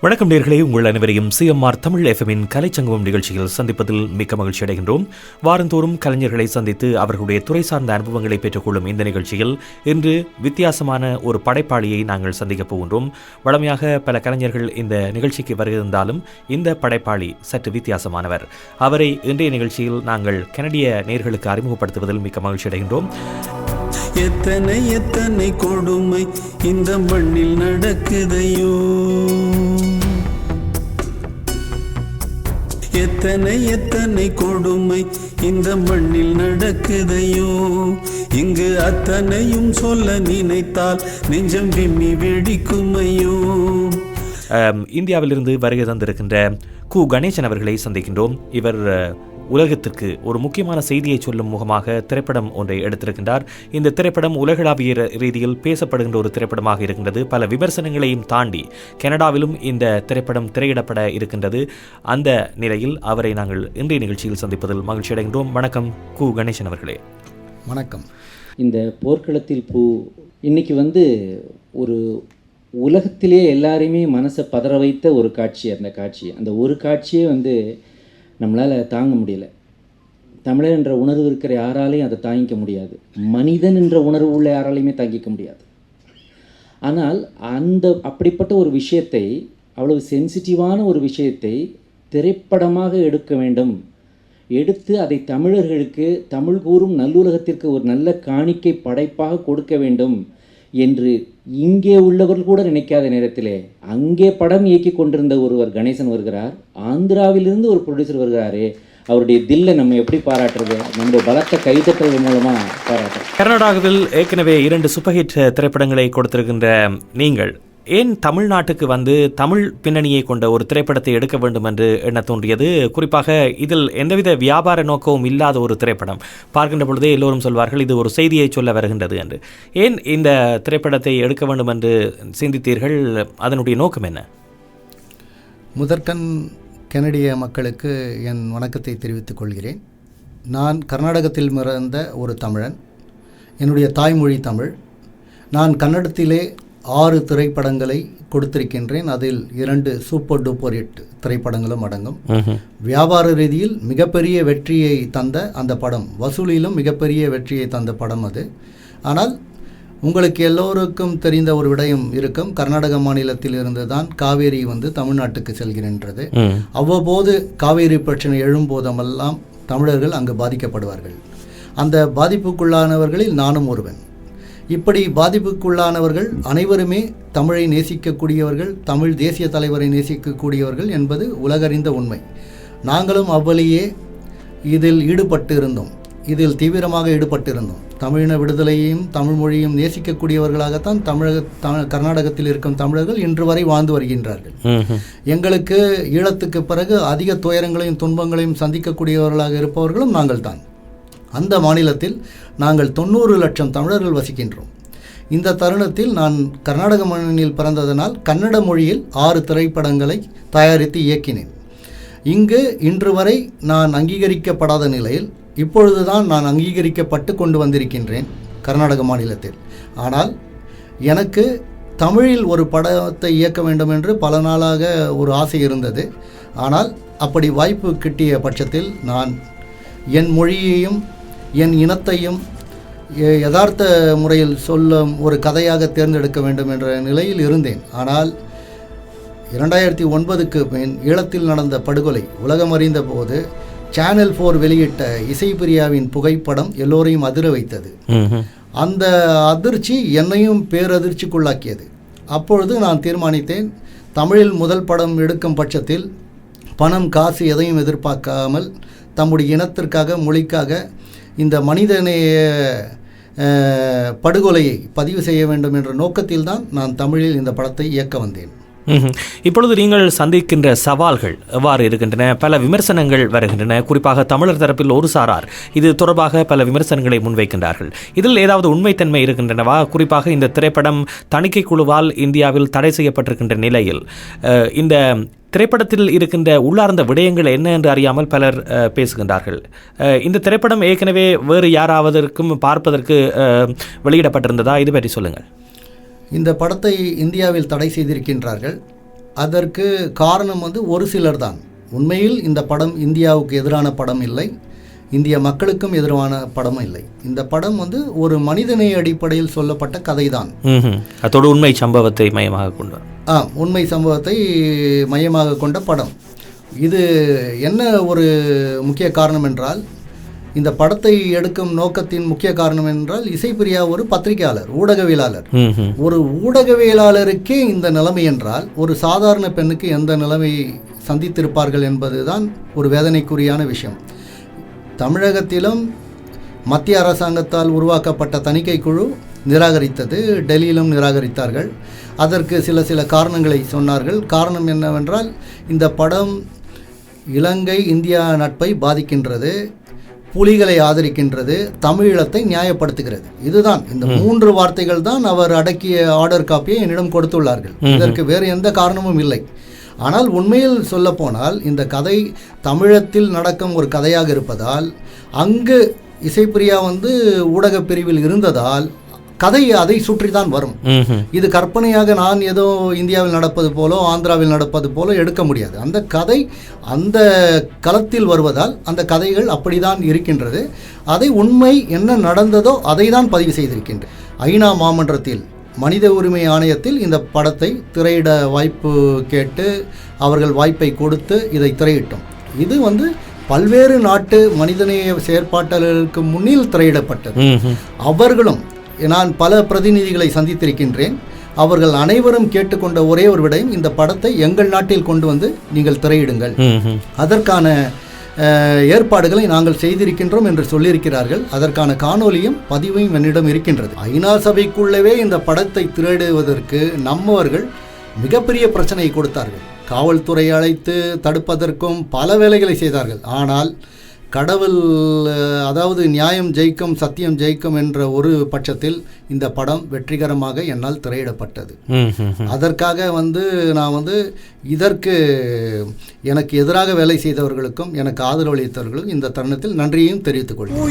வணக்கம் நேர்களே உங்கள் அனைவரையும் சிஎம்ஆர் தமிழ் எஃப்எம்மின் கலைச்சங்கமம் நிகழ்ச்சியில் சந்திப்பதில் மிக்க மகிழ்ச்சி அடைகின்றோம். வாரந்தோறும் கலைஞர்களை சந்தித்து அவர்களுடைய துறை சார்ந்த அனுபவங்களை பெற்றுக்கொள்ளும் இந்த நிகழ்ச்சியில் இன்று வித்தியாசமான ஒரு படைப்பாளியை நாங்கள் சந்திக்கப் போகின்றோம். வழமையாக பல கலைஞர்கள் இந்த நிகழ்ச்சிக்கு வருகிருந்தாலும் இந்த படைப்பாளி சற்று வித்தியாசமானவர். அவரை இன்றைய நிகழ்ச்சியில் நாங்கள் கனடிய நேர்களுக்கு அறிமுகப்படுத்துவதில் மிக்க மகிழ்ச்சி அடைகின்றோம். எத்தனை எத்தனை கொடுமை இந்த மண்ணில் நடக்குதையோ? எத்தனை எத்தனை கொடுமை இந்த மண்ணில் நடக்குதையோ? இங்கு அத்தனையும் சொல்ல நினைத்தால் நெஞ்சம் விம்மி வெடிக்குமையோ? இந்தியாவிலிருந்து வருகை தந்திருக்கின்ற கு. கணேசன் அவர்களை சந்திக்கின்றோம். இவர் உலகத்திற்கு ஒரு முக்கியமான செய்தியை சொல்லும் முகமாக திரைப்படம் ஒன்றை எடுத்திருக்கின்றார். இந்த திரைப்படம் உலகளாவிய ர- ரீதியில் பேசப்படுகின்ற ஒரு திரைப்படமாக இருக்கின்றது. பல விமர்சனங்களையும் தாண்டி கனடாவிலும் இந்த திரைப்படம் திரையிடப்பட இருக்கின்றது. அந்த நிலையில் அவரை நாங்கள் இன்றைய நிகழ்ச்சியில் சந்திப்பதில் மகிழ்ச்சி அடைகின்றோம். வணக்கம். கு. கணேசன் அவர்களே. வணக்கம். இந்த போர்க்களத்தில் பூ இன்னைக்கு வந்து ஒரு உலகத்திலே எல்லாரையுமே மனசை பதற வைத்த ஒரு காட்சி அந்த காட்சி. அந்த ஒரு காட்சியே வந்து நம்மளால் தாங்க முடியல. தமிழர் என்ற உணர்வு இருக்கிற யாராலையும் அதை தாங்கிக்க முடியாது. மனிதன் என்ற உணர்வு உள்ள யாராலையுமே தாங்கிக்க முடியாது. ஆனால் அந்த அப்படிப்பட்ட ஒரு விஷயத்தை அவ்வளவு சென்சிட்டிவான ஒரு விஷயத்தை திரைப்படமாக எடுக்க வேண்டும். எடுத்து அதை தமிழர்களுக்கு தமிழ் கூறும் நல்லுலகத்திற்கு ஒரு நல்ல காணிக்கை படைப்பாக கொடுக்க வேண்டும் என்று இங்கே உள்ளவர்கள் கூட நினைக்காத நேரத்திலே அங்கே படம் இயக்கி கொண்டிருந்த ஒருவர் கணேசன் வருகிறார். ஆந்திராவிலிருந்து ஒரு ப்ரொடியூசர் வருகிறாரே. அவருடைய தில்லை நம்ம எப்படி பாராட்டுறது? நம்முடைய பலத்த கைதட்டல் மூலமா பாராட்டுறோம். கர்நாடகாவில் ஏற்கனவே இரண்டு சூப்பர் ஹிட் திரைப்படங்களை கொடுத்திருக்கின்ற நீங்கள் ஏன் தமிழ்நாட்டுக்கு வந்து தமிழ் பின்னணியை கொண்ட ஒரு திரைப்படத்தை எடுக்க வேண்டும் என்று எண்ண தோன்றியது? குறிப்பாக இதில் எந்தவித வியாபார நோக்கமும் இல்லாத ஒரு திரைப்படம். பார்க்கின்ற பொழுதே எல்லோரும் சொல்வார்கள் இது ஒரு செய்தியை சொல்ல வருகின்றது என்று. ஏன் இந்த திரைப்படத்தை எடுக்க வேண்டும் என்று சிந்தித்தீர்கள்? அதனுடைய நோக்கம் என்ன? முதற்கண் கனடிய மக்களுக்கு என் வணக்கத்தை தெரிவித்துக் கொள்கிறேன். நான் கர்நாடகத்தில் பிறந்த ஒரு தமிழன். என்னுடைய தாய்மொழி தமிழ். நான் கன்னடத்திலே ஆறு திரைப்படங்களை கொடுத்திருக்கின்றேன். அதில் இரண்டு சூப்பர் டூப்பர் ஹிட் திரைப்படங்களும் அடங்கும். வியாபார ரீதியில் மிகப்பெரிய வெற்றியை தந்த அந்த படம் வசூலிலும் மிகப்பெரிய வெற்றியை தந்த படம் அது. ஆனால் உங்களுக்கு எல்லோருக்கும் தெரிந்த ஒரு விடயம் இருக்கும். கர்நாடக மாநிலத்தில் இருந்து தான் காவேரி வந்து தமிழ்நாட்டுக்கு செல்கின்றது அவ்வப்போது காவேரி பிரச்சனை எழும்போதெல்லாம் தமிழர்கள் அங்கு பாதிக்கப்படுவார்கள். அந்த பாதிப்புக்குள்ளானவர்களில் நானும் ஒருவன். இப்படி பாதிப்புக்குள்ளானவர்கள் அனைவருமே தமிழை நேசிக்கக்கூடியவர்கள் தமிழ் தேசிய தலைவரை நேசிக்கக்கூடியவர்கள் என்பது உலகறிந்த உண்மை. நாங்களும் அவ்வழியே இதில் ஈடுபட்டு இருந்தோம் இதில் தீவிரமாக ஈடுபட்டு இருந்தோம் தமிழின விடுதலையையும் தமிழ் மொழியும் நேசிக்கக்கூடியவர்களாகத்தான் தமிழக த கர்நாடகத்தில் இருக்கும் தமிழர்கள் இன்று வரை வாழ்ந்து வருகின்றார்கள். எங்களுக்கு ஈழத்துக்கு பிறகு அதிக துயரங்களையும் துன்பங்களையும் சந்திக்கக்கூடியவர்களாக இருப்பவர்களும் நாங்கள் தான் அந்த மாநிலத்தில் நாங்கள் தொண்ணூறு லட்சம் தமிழர்கள் வசிக்கின்றோம். இந்த தருணத்தில் நான் கர்நாடக மண்ணில் பிறந்ததனால் கன்னட மொழியில் ஆறு திரைப்படங்களை தயாரித்து இயக்கினேன். இங்கு இன்று வரை நான் அங்கீகரிக்கப்படாத நிலையில் இப்பொழுதுதான் நான் அங்கீகரிக்கப்பட்டு கொண்டு வந்திருக்கின்றேன் கர்நாடக மாநிலத்தில். ஆனால் எனக்கு தமிழில் ஒரு படத்தை இயக்க வேண்டும் என்று பல நாளாக ஒரு ஆசை இருந்தது. ஆனால் அப்படி வாய்ப்பு கிட்டிய பட்சத்தில் நான் என் மொழியையும் என் இனத்தையும் யதார்த்த முறையில் சொல்லும் ஒரு கதையாக தேர்ந்தெடுக்க வேண்டும் என்ற நிலையில் இருந்தேன். ஆனால் இரண்டாயிரத்தி ஒன்பதுக்கு பின் ஈழத்தில் நடந்த படுகொலை உலகம் அறிந்த போது சேனல் ஃபோர் வெளியிட்ட இசைப்பிரியாவின் புகைப்படம் எல்லோரையும் அதிர வைத்தது. அந்த அதிர்ச்சி என்னையும் பேரதிர்ச்சிக்குள்ளாக்கியது. அப்பொழுது நான் தீர்மானித்தேன் தமிழில் முதல் படம் எடுக்கும் பட்சத்தில் பணம் காசு எதையும் எதிர்பார்க்காமல் தம்முடைய இனத்திற்காக மொழிக்காக இந்த மனிதநேய படுகொலையை பதிவு செய்ய வேண்டும் என்ற நோக்கத்தில்தான் நான் தமிழில் இந்த படத்தை இயக்க வந்தேன். இப்பொழுது நீங்கள் சந்திக்கின்ற சவால்கள் எவ்வாறு இருக்கின்றன? பல விமர்சனங்கள் வருகின்றன. குறிப்பாக தமிழர் தரப்பில் ஒரு சாரார் இது தொடர்பாக பல விமர்சனங்களை முன்வைக்கின்றார்கள். இதில் ஏதாவது உண்மைத்தன்மை இருக்கின்றனவா? குறிப்பாக இந்த திரைப்படம் தணிக்கை குழுவால் இந்தியாவில் தடை செய்யப்பட்டிருக்கின்ற நிலையில் இந்த திரைப்படத்தில் இருக்கின்ற உள்ளார்ந்த விடயங்கள் என்ன என்று அறியாமல் பலர் பேசுகின்றார்கள். இந்த திரைப்படம் ஏற்கனவே வேறு யாராவதற்கும் பார்ப்பதற்கு வெளியிடப்பட்டிருந்ததா? இது பற்றி சொல்லுங்கள். இந்த படத்தை இந்தியாவில் தடை செய்திருக்கின்றார்கள். அதற்கு காரணம் வந்து ஒரு சிலர் தான் உண்மையில் இந்த படம் இந்தியாவுக்கு எதிரான படம் இல்லை. இந்திய மக்களுக்கும் எதிரான படமும் இல்லை. இந்த படம் வந்து ஒரு மனிதநேய அடிப்படையில் சொல்லப்பட்ட கதை தான். அத்தோடு உண்மை சம்பவத்தை மையமாக கொண்டு. ஆ உண்மை சம்பவத்தை மையமாக கொண்ட படம். இது என்ன ஒரு முக்கிய காரணம் என்றால் இந்த படத்தை எடுக்கும் நோக்கத்தின் முக்கிய காரணம் என்றால் இசைப்பிரியா ஒரு பத்திரிகையாளர் ஊடகவியலாளர். ஒரு ஊடகவியலாளருக்கே இந்த நிலைமை என்றால் ஒரு சாதாரண பெண்ணுக்கு எந்த நிலைமை சந்தித்திருப்பார்கள் என்பதுதான் ஒரு வேதனைக்குரியான விஷயம். தமிழகத்திலும் மத்திய அரசாங்கத்தால் உருவாக்கப்பட்ட தணிக்கை குழு நிராகரித்தது டெல்லியிலும் நிராகரித்தார்கள். அதற்கு சில சில காரணங்களை சொன்னார்கள். காரணம் என்னவென்றால் இந்த படம் இலங்கை இந்தியா நட்பை பாதிக்கின்றது. புலிகளை ஆதரிக்கின்றது தமிழீழத்தை நியாயப்படுத்துகிறது. இதுதான் இந்த மூன்று வார்த்தைகள் தான் அவர் அடக்கிய ஆர்டர் காப்பியை என்னிடம் கொடுத்துள்ளார்கள். இதற்கு வேறு எந்த காரணமும் இல்லை. ஆனால் உண்மையில் சொல்லப்போனால் இந்த கதை தமிழத்தில் நடக்கும் ஒரு கதையாக இருப்பதால் அங்கு இசைப்பிரியா வந்து ஊடகப் பிரிவில் இருந்ததால் கதை அதை சுற்றி தான் வரும். இது கற்பனையாக நான் ஏதோ இந்தியாவில் நடப்பது போலோ ஆந்திராவில் நடப்பது போலோ எடுக்க முடியாது. அந்த கதை அந்த களத்தில் வருவதால் அந்த கதைகள் அப்படிதான் இருக்கின்றது. அதை உண்மை என்ன நடந்ததோ அதை தான் பதிவு செய்திருக்கின்றேன் ஐநா மாமன்றத்தில் மனித உரிமை ஆணையத்தில் இந்த படத்தை திரையிட வாய்ப்பு கேட்டு அவர்கள் வாய்ப்பை கொடுத்து இதை திரையிட்டோம். இது வந்து பல்வேறு நாட்டு மனிதநேய செயற்பாட்டாளர்களுக்கு முன்னில் திரையிடப்பட்டது. அவர்களும் நான் பல பிரதிநிதிகளை சந்தித்திருக்கின்றேன். அவர்கள் அனைவரும் கேட்டுக்கொண்ட ஒரே ஒரு விடயம் இந்த படத்தை எங்கள் நாட்டில் கொண்டு வந்து நீங்கள் திரையிடுங்கள். அதற்கான ஏற்பாடுகளை நாங்கள் செய்திருக்கின்றோம் என்று சொல்லியிருக்கிறார்கள். அதற்கான காணொலியும் பதிவும் என்னிடம் இருக்கின்றது. ஐநா சபைக்குள்ளவே இந்த படத்தை திரையிடுவதற்கு நம்மவர்கள் மிகப்பெரிய பிரச்சனையை கொடுத்தார்கள். காவல்துறை அழைத்து தடுப்பதற்கும் பல வேலைகளை செய்தார்கள். ஆனால் கடவுள் அதாவது நியாயம் ஜெயிக்கும் சத்தியம் ஜெயிக்கும் என்ற ஒரு பட்சத்தில் இந்த படம் வெற்றிகரமாக என்னால் திரையிடப்பட்டது. அதற்காக வந்து நான் வந்து இதற்கு எனக்கு எதிராக வேலை செய்தவர்களுக்கும் எனக்கு ஆதரவளித்தவர்களுக்கும் இந்த தருணத்தில் நன்றியையும் தெரிவித்துக் கொள்கிறேன்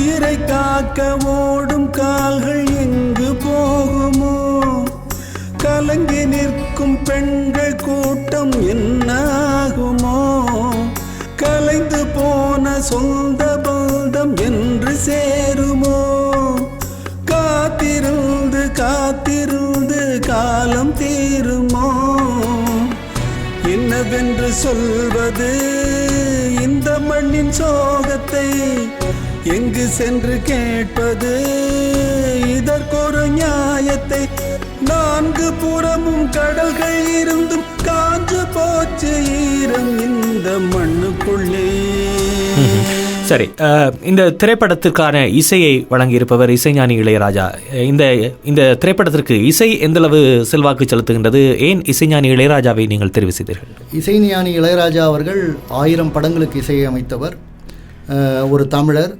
சொந்த பந்தம் என்று சேருமோ? காத்திருந்து காத்திருந்து காலம் தீருமோ? என்னவென்று சொல்வது? இந்த மண்ணின் சோகத்தை எங்கு சென்று கேட்பது? இதற்கொரு நியாயத்தை நான்கு புறமும் கடல்கள் இருந்தும் காஞ்சு போச்சு ஈரம் இந்த மண்ணுக்குள்ளே. சரி இந்த திரைப்படத்திற்கான இசையை வழங்கியிருப்பவர் இசைஞானி இளையராஜா. இந்த இந்த திரைப்படத்திற்கு இசை எந்தளவு செல்வாக்கு செலுத்துகின்றது? ஏன் இசைஞானி இளையராஜாவை நீங்கள் தெரிவு செய்தீர்கள் இசைஞானி இளையராஜா அவர்கள் ஆயிரம் படங்களுக்கு இசையமைத்தவர் அஹ், ஒரு தமிழர்.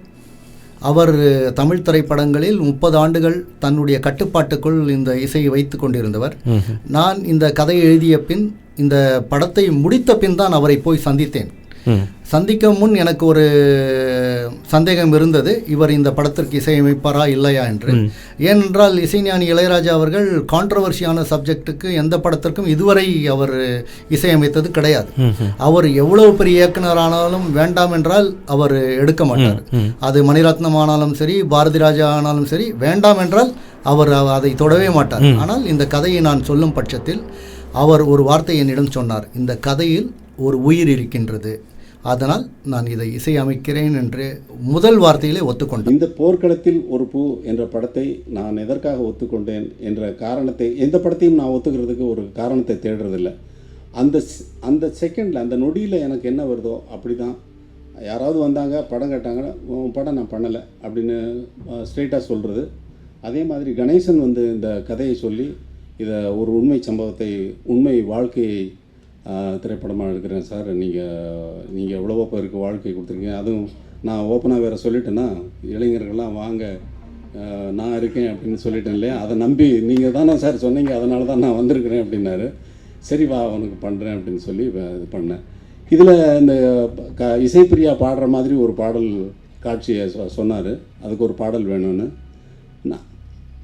அவர் தமிழ் திரைப்படங்களில் முப்பது ஆண்டுகள் தன்னுடைய கட்டுப்பாட்டுக்குள் இந்த இசையை வைத்து கொண்டிருந்தவர். நான் இந்த கதையை எழுதிய பின் இந்த படத்தை முடித்த பின் தான் அவரை போய் சந்தித்தேன். சந்திக்க முன் எனக்கு ஒரு சந்தேகம் இருந்தது இவர் இந்த படத்திற்கு இசையமைப்பாரா இல்லையா என்று. ஏனென்றால் இசைஞானி இளையராஜா அவர்கள் கான்ட்ரவர்சியான சப்ஜெக்ட்டுக்கு எந்த படத்திற்கும் இதுவரை அவர் இசையமைத்தது கிடையாது. அவர் எவ்வளவு பெரிய இயக்குனர் ஆனாலும் வேண்டாம் என்றால் அவர் எடுக்க மாட்டார். அது மணிரத்னம் ஆனாலும் சரி பாரதி ராஜா ஆனாலும் சரி வேண்டாம் என்றால் அவர் அதை தொடவே மாட்டார். ஆனால் இந்த கதையை நான் சொல்லும் பட்சத்தில் அவர் ஒரு வார்த்தை என்னிடம் சொன்னார். இந்த கதையில் ஒரு உயிர் இருக்கின்றது. அதனால் நான் இதை இசையமைக்கிறேன் என்று முதல் வார்த்தையிலே ஒத்துக்கொண்டேன். இந்த போர்க்களத்தில் ஒரு பூ என்ற படத்தை நான் எதற்காக ஒத்துக்கொண்டேன் என்ற காரணத்தை எந்த படத்தையும் நான் ஒத்துக்கிறதுக்கு ஒரு காரணத்தை தேடுறதில்ல. அந்த அந்த செகண்டில் அந்த நொடியில் எனக்கு என்ன வருதோ அப்படி தான் யாராவது வந்தாங்க படம் கேட்டாங்கன்னா உன் படம் நான் பண்ணலை அப்படின்னு ஸ்ட்ரெயிட்டாக சொல்கிறது அதே மாதிரி கணேசன் வந்து இந்த கதையை சொல்லி இதை ஒரு உண்மை சம்பவத்தை உண்மை வாழ்க்கையை திரைப்படமாக எடுக்கிறேன் சார். நீங்கள் நீங்கள் எவ்வளவோ பேருக்கு வாழ்க்கை கொடுத்துருக்கீங்க. அதுவும் நான் ஓப்பனாக வேறு சொல்லிட்டேன்னா இளைஞர்கள்லாம் வாங்க நான் இருக்கேன் அப்படின்னு சொல்லிட்டேன் இல்லையா? அதை நம்பி நீங்கள் தானே சார் சொன்னீங்க. அதனால தான் நான் வந்திருக்கிறேன் அப்படின்னாரு. சரி வா அவனுக்கு பண்ணுறேன் அப்படின்னு சொல்லி இது பண்ணேன். இதில் இந்த க இசைப்பிரியா பாடுற மாதிரி ஒரு பாடல் காட்சியை சொ சொன்னார். அதுக்கு ஒரு பாடல் வேணும்னு. நான்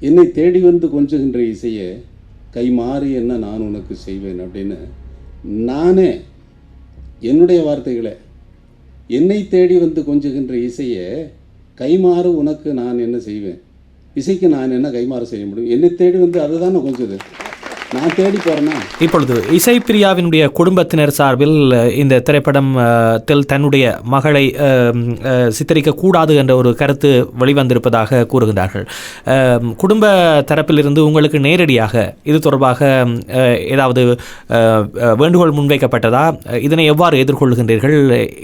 என்னை தேடி வந்து கொஞ்சுகின்ற இசையை கை மாறி என்ன நான் உனக்கு செய்வேன் அப்படின்னு நானே என்னுடைய வார்த்தைகளை என்னை தேடி வந்து கொஞ்சுகின்ற இசையை கைமாறு உனக்கு நான் என்ன செய்வேன்? இசைக்கு நான் என்ன கைமாறு செய்ய முடியும்? என்னை தேடி வந்து அதுதானே கொஞ்சது. நான் தேடி போகிறேன்னா இப்பொழுது இசைப்பிரியாவினுடைய குடும்பத்தினர் சார்பில் இந்த திரைப்படம் தன்னுடைய மகளை சித்தரிக்க கூடாது என்ற ஒரு கருத்து வெளிவந்திருப்பதாக கூறுகின்றார்கள். குடும்ப தரப்பிலிருந்து உங்களுக்கு நேரடியாக இது தொடர்பாக ஏதாவது வேண்டுகோள் முன்வைக்கப்பட்டதா? இதனை எவ்வாறு எதிர்கொள்கின்றீர்கள்?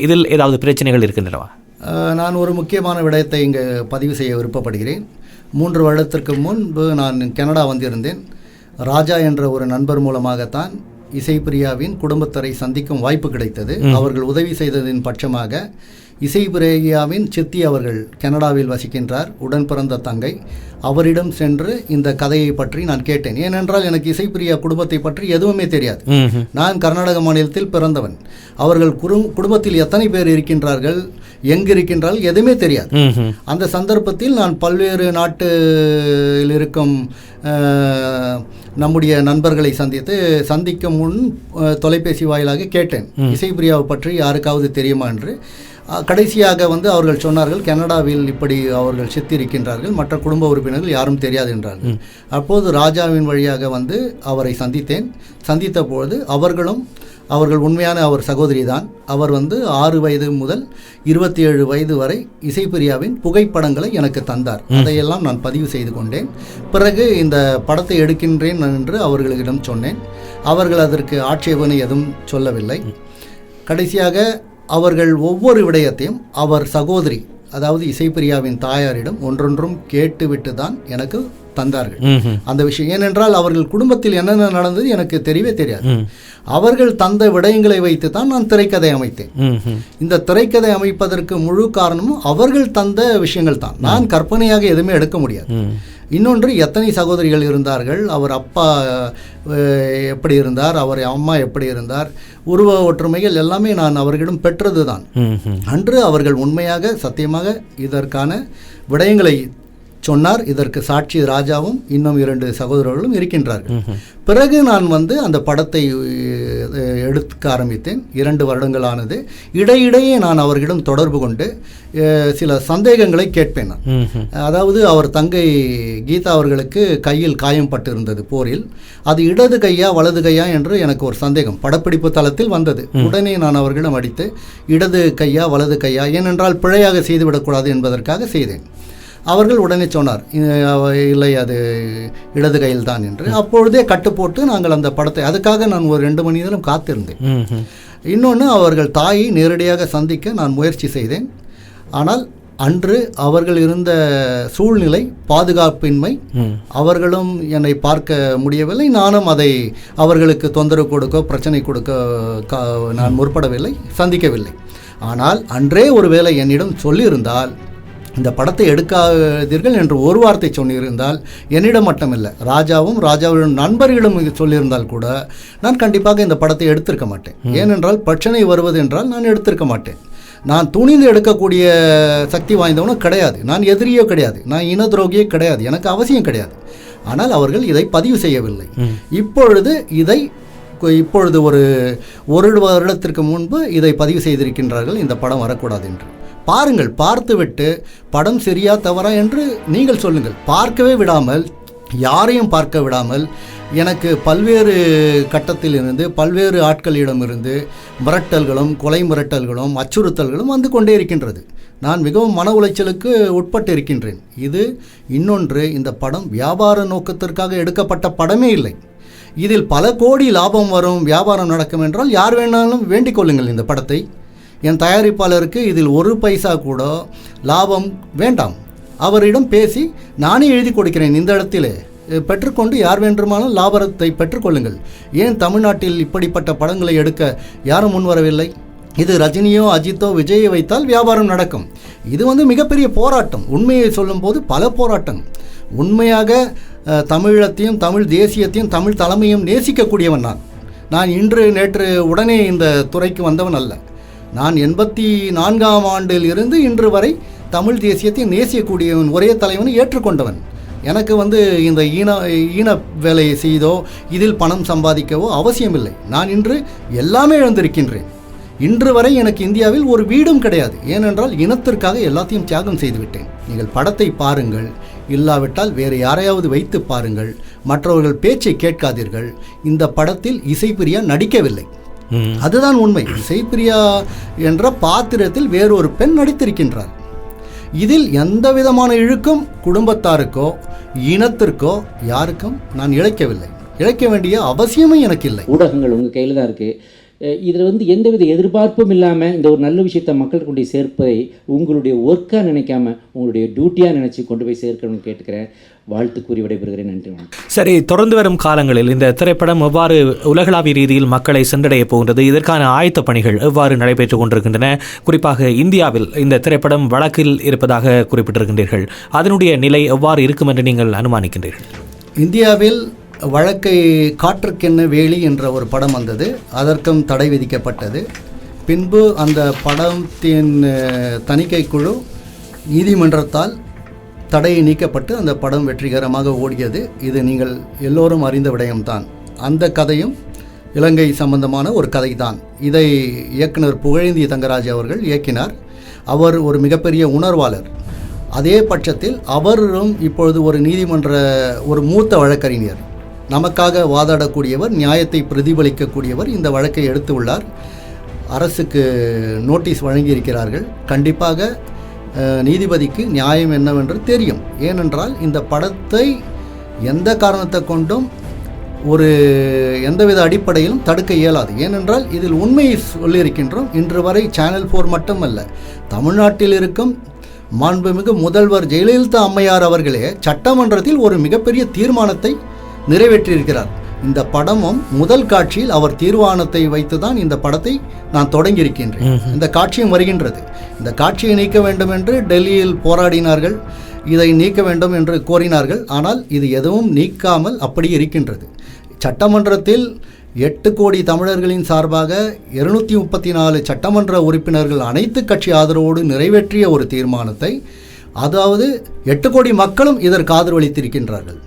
இதில் ஏதாவது பிரச்சனைகள் இருக்கின்றனவா? நான் ஒரு முக்கியமான விடயத்தை இங்கே பதிவு செய்ய விருப்பப்படுகிறேன். மூன்று வருடத்திற்கு முன்பு நான் கனடா வந்திருந்தேன். ராஜா என்ற ஒரு நண்பர் மூலமாகத்தான் இசைப்பிரியாவின் குடும்பத்தரை சந்திக்கும் வாய்ப்பு கிடைத்தது. அவர்கள் உதவி செய்ததின் பட்சமாக இசைப்பிரியாவின் சித்தி அவர்கள் கனடாவில் வசிக்கின்றார் உடன் பிறந்த தங்கை. அவரிடம் சென்று இந்த கதையை பற்றி நான் கேட்டேன். ஏனென்றால் எனக்கு இசைப்பிரியா குடும்பத்தை பற்றி எதுவுமே தெரியாது. நான் கர்நாடக மாநிலத்தில் பிறந்தவன். அவர்கள் குரு குடும்பத்தில் எத்தனை பேர் இருக்கின்றார்கள்? எங்கு இருக்கின்றார்கள் எதுவுமே தெரியாது. அந்த சந்தர்ப்பத்தில் நான் பல்வேறு நாட்டில் இருக்கும் நம்முடைய நண்பர்களை சந்தித்து சந்திக்கும் முன் தொலைபேசி வாயிலாக கேட்டேன். இசைப்பிரியாவை பற்றி யாருக்காவது தெரியுமா என்று. கடைசியாக வந்து அவர்கள் சொன்னார்கள் கனடாவில் இப்படி அவர்கள் சித்திருக்கின்றார்கள் மற்ற குடும்ப உறுப்பினர்கள் யாரும் தெரியாது என்றார்கள். அப்போது ராஜாவின் வழியாக வந்து அவரை சந்தித்தேன். சந்தித்த பொழுது அவர்களும் அவர்கள் உண்மையான அவர் சகோதரி தான் அவர் வந்து ஆறு வயது முதல் இருபத்தி ஏழு வயது வரை இசைப்பிரியாவின் புகைப்படங்களை எனக்கு தந்தார். அதையெல்லாம் நான் பதிவு செய்து கொண்டேன். பிறகு இந்த படத்தை எடுக்கின்றேன் என்று அவர்களிடம் சொன்னேன். அவர்கள் அதற்கு ஆட்சேபனை எதுவும் சொல்லவில்லை. கடைசியாக அவர்கள் ஒவ்வொரு விடயத்தையும் அவர் சகோதரி அதாவது இசைப்பிரியாவின் தாயாரிடம் ஒன்றொன்றும் கேட்டுவிட்டு தான் எனக்கு தந்தார்கள். அந்த விஷயம். ஏனென்றால் அவர்கள் குடும்பத்தில் என்னென்ன நடந்தது எனக்கு தெரியவே தெரியாது. அவர்கள் தந்த விடயங்களை வைத்து தான் நான் திரைக்கதை அமைத்தேன். இந்த திரைக்கதை அமைப்பதற்கு முழு காரணமும் அவர்கள் தந்த விஷயங்கள் தான் நான் கற்பனையாக எதுவுமே எடுக்க முடியாது. இன்னொன்று எத்தனை சகோதரிகள் இருந்தார்கள் அவர் அப்பா எப்படி இருந்தார் அவர் அம்மா எப்படி இருந்தார் உருவ ஒற்றுமைகள் எல்லாமே நான் அவர்களிடம் பெற்றது தான். அன்று அவர்கள் உண்மையாக சத்தியமாக இதற்கான விடயங்களை சொன்னார் இதற்கு சாட்சி ராஜாவும் இன்னும் இரண்டு சகோதரர்களும் இருக்கின்றார்கள். பிறகு நான் வந்து அந்த படத்தை எடுக்க ஆரம்பித்தேன். இரண்டு வருடங்களானது. இடையிடையே நான் அவர்களிடம் தொடர்பு கொண்டு சில சந்தேகங்களை கேட்பேன் நான். அதாவது அவர் தங்கை கீதா அவர்களுக்கு கையில் காயம் பட்டிருந்தது போரில். அது இடது கையா வலது கையா என்று எனக்கு ஒரு சந்தேகம். படப்பிடிப்பு தளத்தில் வந்தது. உடனே நான் அவர்களிடம் அடித்து இடது கையா வலது கையா ஏனென்றால் பிழையாக செய்துவிடக்கூடாது என்பதற்காக செய்தேன். அவர்கள் உடனே சொன்னார் "இ- அவ- இல்லை அது இடது கையில் தான் என்று. அப்பொழுதே கட்டு போட்டு நாங்கள் அந்த படத்தை அதுக்காக நான் ஒரு ரெண்டு மணி நேரம் காத்திருந்தேன். இன்னொன்று அவர்கள் தாயை நேரடியாக சந்திக்க நான் முயற்சி செய்தேன். ஆனால் அன்று அவர்கள் இருந்த சூழ்நிலை பாதுகாப்பின்மை. அவர்களும் என்னை பார்க்க முடியவில்லை. நானும் அதை அவர்களுக்கு தொந்தரவு கொடுக்க பிரச்சனை கொடுக்க நான் முற்படவில்லை சந்திக்கவில்லை. ஆனால் அன்றே ஒருவேளை என்னிடம் சொல்லியிருந்தால் இந்த படத்தை எடுக்காதீர்கள் என்று ஒரு வார்த்தை சொன்னிருந்தால் என்னிடம் மட்டுமில்லை ராஜாவும் ராஜாவின் நண்பர்களிடம் இது சொல்லியிருந்தால் கூட நான் கண்டிப்பாக இந்த படத்தை எடுத்திருக்க மாட்டேன். ஏனென்றால் பிரச்சனை வருவது என்றால் நான் எடுத்திருக்க மாட்டேன். நான் துணிந்து எடுக்கக்கூடிய சக்தி வாய்ந்தவனும் கிடையாது. நான் எதிரியோ கிடையாது. நான் இன துரோகியோ கிடையாது. எனக்கு அவசியம் கிடையாது. ஆனால் அவர்கள் இதை பதிவு செய்யவில்லை. இப்பொழுது இதை இப்பொழுது ஒரு ஒரு வருடத்திற்கு முன்பு இதை பதிவு செய்திருக்கின்றார்கள். இந்த படம் வரக்கூடாது என்று. பாருங்கள் பார்த்துவிட்டு படம் சரியா தவறா என்று நீங்கள் சொல்லுங்கள். பார்க்கவே விடாமல் யாரையும் பார்க்க விடாமல் எனக்கு பல்வேறு கட்டத்தில் இருந்து பல்வேறு ஆட்களிடமிருந்து மிரட்டல்களும் கொலை மிரட்டல்களும் அச்சுறுத்தல்களும் வந்து கொண்டே இருக்கின்றது. நான் மிகவும் மன உளைச்சலுக்கு உட்பட்டு இருக்கின்றேன் இது இன்னொன்று இந்த படம் வியாபார நோக்கத்திற்காக எடுக்கப்பட்ட படமே இல்லை. இதில் பல கோடி லாபம் வரும் வியாபாரம் நடக்கும் என்றால் யார் வேணாலும் வேண்டிக் கொள்ளுங்கள் இந்த படத்தை. என் தயாரிப்பாளருக்கு இதில் ஒரு பைசா கூட லாபம் வேண்டாம். அவரிடம் பேசி நானே எழுதி கொடுக்கிறேன் இந்த இடத்திலே. பெற்றுக்கொண்டு யார் வேண்டுமானாலும் லாபத்தை பெற்றுக்கொள்ளுங்கள். ஏன் தமிழ்நாட்டில் இப்படிப்பட்ட படங்களை எடுக்க யாரும் முன்வரவில்லை? இது ரஜினியோ அஜித்தோ விஜயை வைத்தால் வியாபாரம் நடக்கும். இது வந்து மிகப்பெரிய போராட்டம். உண்மையை சொல்லும்போது பல போராட்டம். உண்மையாக தமிழத்தையும் தமிழ் தேசியத்தையும் தமிழ் தலைமையும் நேசிக்கக்கூடியவன் நான். நான் இன்று நேற்று உடனே இந்த துறைக்கு வந்தவன் அல்ல. நான் எண்பத்தி நான்காம் ஆண்டில் இருந்து இன்று வரை தமிழ் தேசியத்தை நேசிக்கக்கூடியவன் ஒரே தலைவனை ஏற்றுக்கொண்டவன். எனக்கு வந்து இந்த ஈன ஈன வேலையை செய்தோ இதில் பணம் சம்பாதிக்கவோ அவசியமில்லை. நான் இன்று எல்லாமே இழந்திருக்கின்றேன். இன்று வரை எனக்கு இந்தியாவில் ஒரு வீடும் கிடையாது. ஏனென்றால் இனத்திற்காக எல்லாத்தையும் தியாகம் செய்துவிட்டேன். நீங்கள் படத்தை பாருங்கள். இல்லாவிட்டால் வேறு யாரையாவது வைத்து பாருங்கள். மற்றவர்கள் பேச்சை கேட்காதீர்கள். இந்த படத்தில் இசைப்பிரியா நடிக்கவில்லை. அதுதான் உண்மை. இசைப்பிரியா என்ற பாத்திரத்தில் வேறொரு பெண் நடித்திருக்கின்றார் இதில் எந்த விதமான இழுக்கும் குடும்பத்தாருக்கோ இனத்திற்கோ யாருக்கும் நான் இழைக்கவில்லை. இழைக்க வேண்டிய அவசியமும் எனக்கு இல்லை ஊடகங்கள் உங்கள் கையில் தான் இருக்குது இதில் வந்து எந்தவித எதிர்பார்ப்பும் இல்லாமல் இந்த ஒரு நல்ல விஷயத்தை மக்கள் கொண்டு போய் சேர்ப்பதை உங்களுடைய ஒர்க்காக நினைக்காம உங்களுடைய டியூட்டியாக நினச்சி கொண்டு போய் சேர்க்கணும்னு கேட்டுக்கிறேன். வாழ்த்து கூறி விடைபெறுகிறேன். நன்றி வணக்கம். சரி தொடர்ந்து வரும் காலங்களில் இந்த திரைப்படம் எவ்வாறு உலகளாவிய ரீதியில் மக்களை சென்றடைய போகின்றது இதற்கான ஆயத்த பணிகள் எவ்வாறு நடைபெற்றுக் கொண்டிருக்கின்றன குறிப்பாக இந்தியாவில் இந்த திரைப்படம் வழக்கில் இருப்பதாக குறிப்பிட்டிருக்கின்றீர்கள். அதனுடைய நிலை எவ்வாறு இருக்கும் என்று நீங்கள் அனுமானிக்கின்றீர்கள்? இந்தியாவில் வழக்கை காற்றுக்கென்ன வேலி என்ற ஒரு படம் வந்தது. அதற்கும் தடை விதிக்கப்பட்டது. பின்பு அந்த படத்தின் தணிக்கை குழு நீதிமன்றத்தால் தடை நீக்கப்பட்டு அந்த படம் வெற்றிகரமாக ஓடியது. இது நீங்கள் எல்லோரும் அறிந்த விடயம்தான். அந்த கதையும் இலங்கை சம்பந்தமான ஒரு கதை தான் இதை இயக்குனர் புகழேந்தி தங்கராஜ் அவர்கள் இயக்கினார். அவர் ஒரு மிகப்பெரிய உணர்வாளர். அதே பட்சத்தில் அவரும் இப்பொழுது ஒரு நீதிமன்ற ஒரு மூத்த வழக்கறிஞர். நமக்காக வாதாடக்கூடியவர் நியாயத்தை பிரதிபலிக்கக்கூடியவர் இந்த வழக்கை எடுத்து உள்ளார். அரசுக்கு நோட்டீஸ் வழங்கியிருக்கிறார்கள். கண்டிப்பாக நீதிபதிக்கு நியாயம் என்னவென்று தெரியும். ஏனென்றால் இந்த படத்தை எந்த காரணத்தை கொண்டும் ஒரு எந்தவித அடிப்படையிலும் தடுக்க இயலாது. ஏனென்றால் இதில் உண்மையை சொல்லியிருக்கின்றோம். இன்று வரை சேனல் ஃபோர் மட்டுமல்ல. தமிழ்நாட்டில் இருக்கும் மாண்புமிகு முதல்வர் ஜெயலலிதா அம்மையார் அவர்களே சட்டமன்றத்தில் ஒரு மிகப்பெரிய தீர்மானத்தை நிறைவேற்றியிருக்கிறார். இந்த படமும் முதல் காட்சியில் அவர் தீர்மானத்தை வைத்துதான் இந்த படத்தை நான் தொடங்கியிருக்கின்றேன். இந்த காட்சியும் வருகின்றது. இந்த காட்சியை நீக்க வேண்டும் என்று டெல்லியில் போராடினார்கள். இதை நீக்க வேண்டும் என்று கோரினார்கள். ஆனால் இது எதுவும் நீக்காமல் அப்படி இருக்கின்றது. சட்டமன்றத்தில் எட்டு கோடி தமிழர்களின் சார்பாக இருநூத்தி முப்பத்தி நாலு சட்டமன்ற உறுப்பினர்கள் அனைத்து கட்சி ஆதரவோடு நிறைவேற்றிய ஒரு தீர்மானத்தை அதாவது எட்டு கோடி மக்களும் இதற்கு ஆதரவளித்திருக்கின்றார்கள்.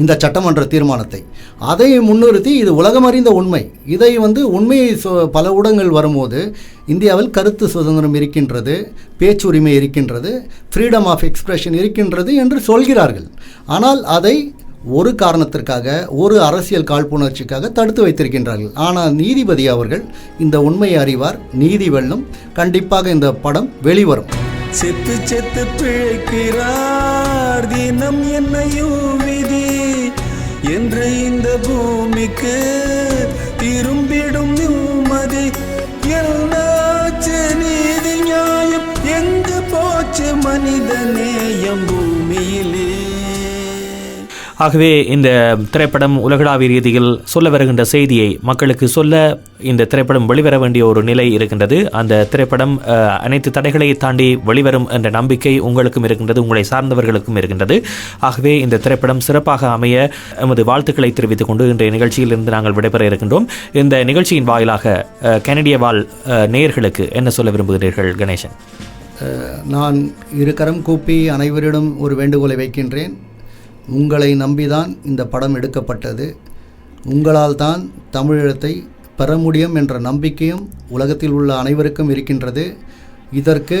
இந்த சட்டமன்ற தீர்மானத்தை. அதை முன்னிறுத்தி இது உலகம் அறிந்த உண்மை. இதை வந்து உண்மையை சொ- பல ஊடகங்கள் வரும்போது இந்தியாவில் கருத்து சுதந்திரம் இருக்கின்றது பேச்சுரிமை இருக்கின்றது ஃப்ரீடம் ஆஃப் எக்ஸ்பிரஷன் இருக்கின்றது என்று சொல்கிறார்கள். ஆனால் அதை ஒரு காரணத்திற்காக ஒரு அரசியல் காழ்ப்புணர்ச்சிக்காக தடுத்து வைத்திருக்கின்றார்கள். ஆனால் நீதிபதி அவர்கள் இந்த உண்மையை அறிவார். நீதி வெல்லும். கண்டிப்பாக இந்த படம் வெளிவரும். செத்து செத்து பிழைக்கிறார். தினம் என்னையும் விதி என்று இந்த பூமிக்கு திரும்பிடும் நிம்மதி. என்னாச்சு நீதி நியாயம்? எங்கு போச்சு மனித நேயம் பூமியிலே? ஆகவே இந்த திரைப்படம் உலகளாவிய ரீதியில் சொல்ல வருகின்ற செய்தியை மக்களுக்கு சொல்ல இந்த திரைப்படம் வெளிவர வேண்டிய ஒரு நிலை இருக்கின்றது. அந்த திரைப்படம் அனைத்து தடைகளை தாண்டி வெளிவரும் என்ற நம்பிக்கை உங்களுக்கும் இருக்கின்றது உங்களை சார்ந்தவர்களுக்கும் இருக்கின்றது. ஆகவே இந்த திரைப்படம் சிறப்பாக அமைய எமது வாழ்த்துக்களை தெரிவித்துக் கொண்டு இன்றைய நிகழ்ச்சியிலிருந்து நாங்கள் விடைபெற இருக்கின்றோம். இந்த நிகழ்ச்சியின் வாயிலாக கனடிய வாழ் நேயர்களுக்கு என்ன சொல்ல விரும்புகிறீர்கள் கணேசன்? நான் இரு கரம் கூப்பி அனைவரிடம் ஒரு வேண்டுகோளை வைக்கின்றேன். உங்களை நம்பிதான் இந்த படம் எடுக்கப்பட்டது. உங்களால் தான் தமிழீழத்தை பெற முடியும் என்ற நம்பிக்கையும் உலகத்தில் உள்ள அனைவருக்கும் இருக்கின்றது. இதற்கு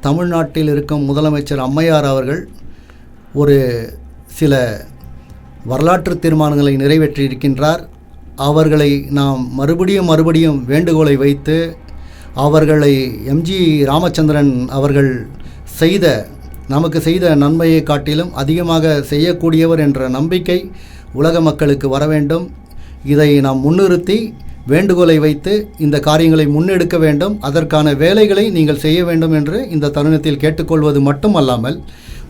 தமிழ்நாட்டில் இருக்கும் முதலமைச்சர் அம்மையார் அவர்கள் ஒரு சில வரலாற்று தீர்மானங்களை நிறைவேற்றியிருக்கின்றார். அவர்களை நாம் மறுபடியும் மறுபடியும் வேண்டுகோளை வைத்து அவர்களை எம்ஜி ராமச்சந்திரன் அவர்கள் செய்த நமக்கு செய்த நன்மையை காட்டிலும் அதிகமாக செய்யக்கூடியவர் என்ற நம்பிக்கை உலக மக்களுக்கு வர வேண்டும் இதை நாம் முன்னிறுத்தி வேண்டுகோளை வைத்து இந்த காரியங்களை முன்னெடுக்க வேண்டும். அதற்கான வேலைகளை நீங்கள் செய்ய வேண்டும் என்று இந்த தருணத்தில் கேட்டுக்கொள்வது மட்டுமல்லாமல்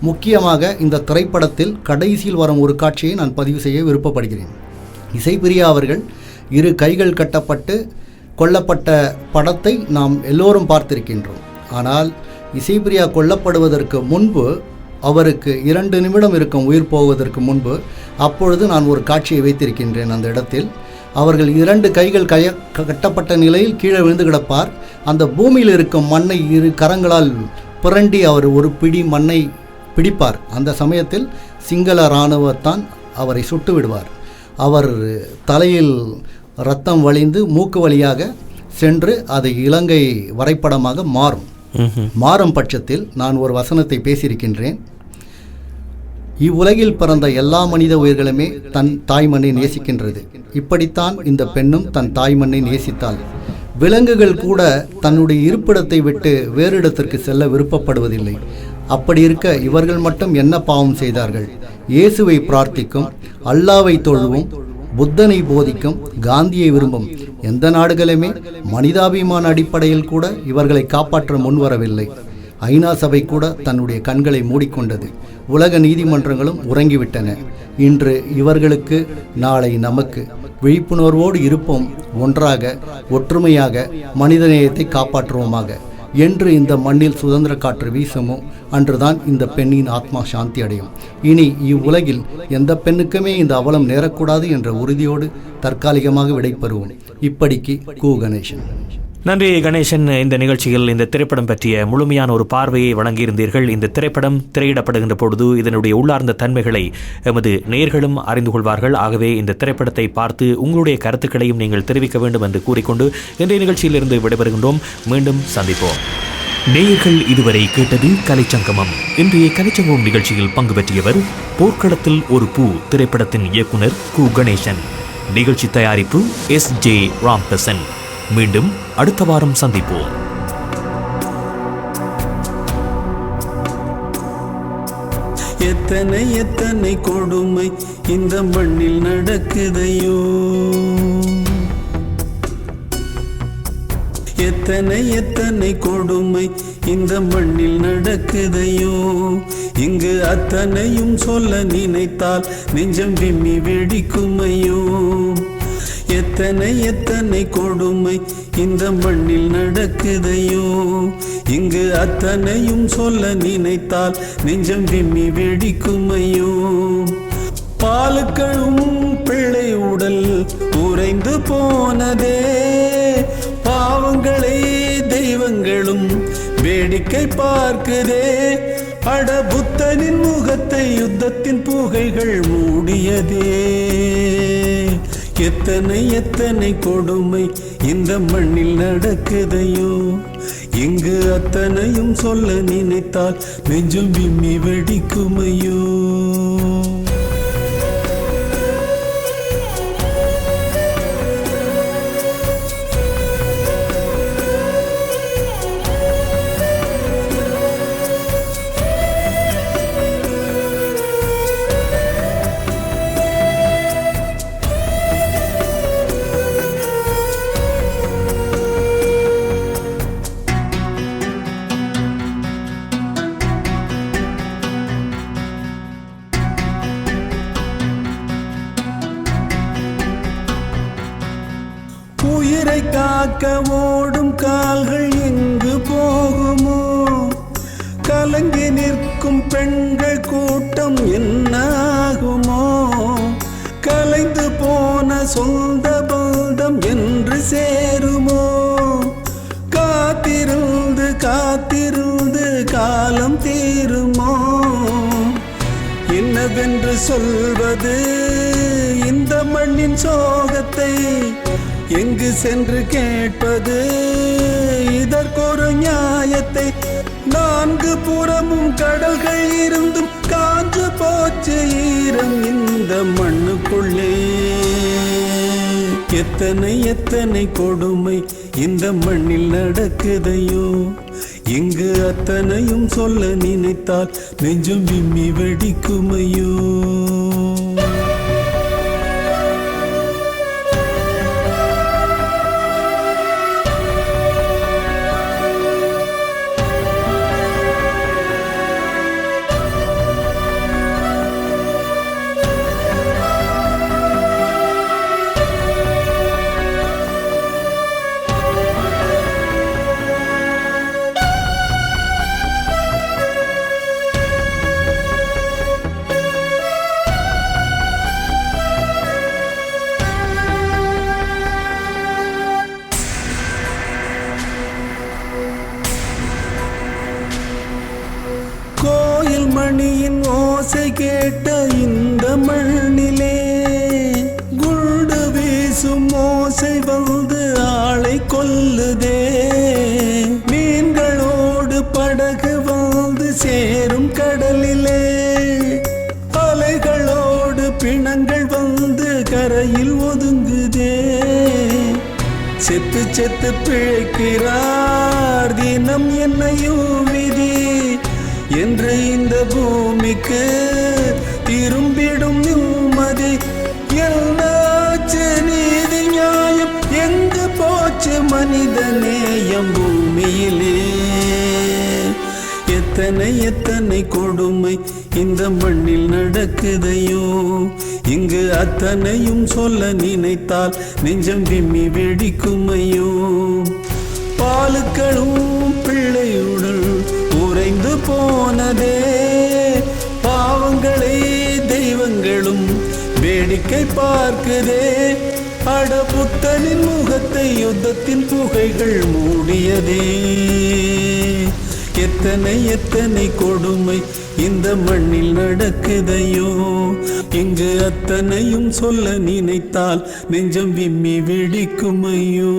முக்கியமாக இந்த திரைப்படத்தில் கடைசியில் வரும் ஒரு காட்சியை நான் பதிவு செய்ய விருப்பப்படுகிறேன். இசைப்பிரியா அவர்கள் இரு கைகள் கட்டப்பட்டு கொல்லப்பட்ட படத்தை நாம் எல்லோரும் பார்த்திருக்கின்றோம். ஆனால் இசைபிரியா கொல்லப்படுவதற்கு முன்பு அவருக்கு இரண்டு நிமிடம் இருக்கும் உயிர் போவதற்கு முன்பு அப்பொழுது நான் ஒரு காட்சியை வைத்திருக்கின்றேன் அந்த இடத்தில். அவர்கள் இரண்டு கைகள் கய கட்டப்பட்ட நிலையில் கீழே விழுந்து கிடப்பார். அந்த பூமியில் இருக்கும் மண்ணை இரு கரங்களால் புரண்டி அவர் ஒரு பிடி மண்ணை பிடிப்பார். அந்த சமயத்தில் சிங்கள இராணுவத்தான் அவரை சுட்டு விடுவார். அவர் தலையில் ரத்தம் வழிந்து மூக்கு வழியாக சென்று அது இலங்கை வரைபடமாக மாறும். மாறும் பட்சத்தில் நான் ஒரு வசனத்தை பேசியிருக்கின்றேன். இவ்வுலகில் பிறந்த எல்லா மனித உயிர்களுமே தன் தாய்மண்ணை நேசிக்கின்றது. இப்படித்தான் இந்த பெண்ணும் தன் தாய்மண்ணை நேசித்தாள். விலங்குகள் கூட தன்னுடைய இருப்பிடத்தை விட்டு வேறு இடத்திற்கு செல்ல விருப்பப்படுவதில்லை. அப்படி இருக்க இவர்கள் மட்டும் என்ன பாவம் செய்தார்கள்? இயேசுவை பிரார்த்திக்கும் அல்லாவை தொழுவும் புத்தனை போதிக்கும் காந்தியை விரும்பும் எந்த நாடுகளுமே மனிதாபிமான அடிப்படையில் கூட இவர்களை காப்பாற்ற முன்வரவில்லை. ஐநா சபை கூட தன்னுடைய கண்களை மூடிக்கொண்டது. உலக நீதிமன்றங்களும் உறங்கிவிட்டன. இன்று இவர்களுக்கு நாளை நமக்கு விழிப்புணர்வோடு இருப்போம். ஒன்றாக ஒற்றுமையாக மனிதநேயத்தை காப்பாற்றுவோமாக. என்று இந்த மண்ணில் சுதந்திர காற்று வீசுமோ அன்றுதான் இந்த பெண்ணின் ஆத்மா சாந்தி அடையும். இனி இவ்வுலகில் எந்த பெண்ணுக்குமே இந்த அவலம் நேரக்கூடாது என்ற உறுதியோடு தற்காலிகமாக விடைபெறுவோம். இப்படிக்கு கு கணேசன். நன்றி கணேசன். இந்த நிகழ்ச்சியில் இந்த திரைப்படம் பற்றிய முழுமையான ஒரு பார்வையை வழங்கியிருந்தீர்கள். இந்த திரைப்படம் திரையிடப்படுகின்ற பொழுது இதனுடைய உள்ளார்ந்த தன்மைகளை எமது நேர்களும் அறிந்து கொள்வார்கள். ஆகவே இந்த திரைப்படத்தை பார்த்து உங்களுடைய கருத்துக்களையும் நீங்கள் தெரிவிக்க வேண்டும் என்று கூறிக்கொண்டு இன்றைய நிகழ்ச்சியிலிருந்து விடைபெறுகின்றோம். மீண்டும் சந்திப்போம். நேயர்கள் இதுவரை கேட்டது கலைச்சங்கமம். இன்றைய கலைச்சங்கமம் நிகழ்ச்சியில் பங்கு பெற்றியவர் போர்க்களத்தில் ஒரு பூ திரைப்படத்தின் இயக்குனர் கு கணேசன். நிகழ்ச்சி தயாரிப்பு எஸ் ஜே ராம்பசன் மீண்டும் அடுத்த வாரம் சந்திப்போம். எத்தனை எத்தனை கொடுமை இந்த மண்ணில் நடக்குதையோ? எத்தனை எத்தனை கொடுமை இந்த மண்ணில் நடக்குதையோ? இங்கு அத்தனையும் சொல்ல நினைத்தால் நெஞ்சம் விம்மி வெடிக்குமையோ? எத்தனை எத்தனை கொடுமை இந்த மண்ணில் நடக்குதையோ? இங்கு அத்தனையும் சொல்ல நினைத்தால் நெஞ்சம் விம்மி வெடிக்குமையோ? பாலுக்களும் பிள்ளை உடல் உறைந்து போனதே. பாவங்களை தெய்வங்களும் வேடிக்கை பார்க்குதே. அட புத்தனின் முகத்தை யுத்தத்தின் புகைகள் மூடியதே. எத்தனை எத்தனை கொடுமை இந்த மண்ணில் நடக்குதையோ? இங்கு அத்தனையும் சொல்ல நினைத்தால் நெஞ்சும் விம்மி வெடிக்குமையோ? பார்க்க ஓடும் கால்கள் எங்கு போகுமோ? கலங்கி நிற்கும் பெண்கள் கூட்டம் என்ன ஆகுமோ கலைந்து போன சொந்த பந்தம் என்று சேருமோ? காத்திருந்து காத்திருந்து காலம் தீருமோ? என்னவென்று சொல்வது? இந்த மண்ணின் சோகத்தை எங்கு சென்று கேட்பது? இதற்கொரு நியாயத்தை நான்கு புறமும் கடல்கள் இருந்தும் காஞ்சு போச்சு ஈரம் இந்த மண்ணுக்குள்ளே. எத்தனை எத்தனை கொடுமை இந்த மண்ணில் நடக்குதையோ? இங்கு அத்தனையும் சொல்ல நினைத்தால் நெஞ்சும் விம்மி வெடிக்குமையோ? செத்து பிழைக்கிறார். தினம் என்னையும் விதி என்று இந்த பூமிக்கு திரும்பிடும் நிம்மதி. என்னாச்சு நீதி நியாயம்? எங்கு போச்சு மனித நேயம் பூமியிலே? எத்தனை எத்தனை கொடுமை இந்த மண்ணில் நடக்குதையோ? இங்கு அத்தனையும் சொல்ல நினைத்தால் நெஞ்சம் விம்மி வெடிக்குமையோ? பாலுக்களும் பிள்ளையுடல் உறைந்து போனதே. பாவங்களே தெய்வங்களும் வேடிக்கை பார்க்குதே. அட புத்தனின் முகத்தை யுத்தத்தின் புகைகள் மூடியதே. எத்தனை எத்தனை கொடுமை இந்த மண்ணில் நடக்குதையோ? இங்கு அத்தனையும் சொல்ல நினைத்தால் நெஞ்சம் விம்மி வெடிக்குமையோ?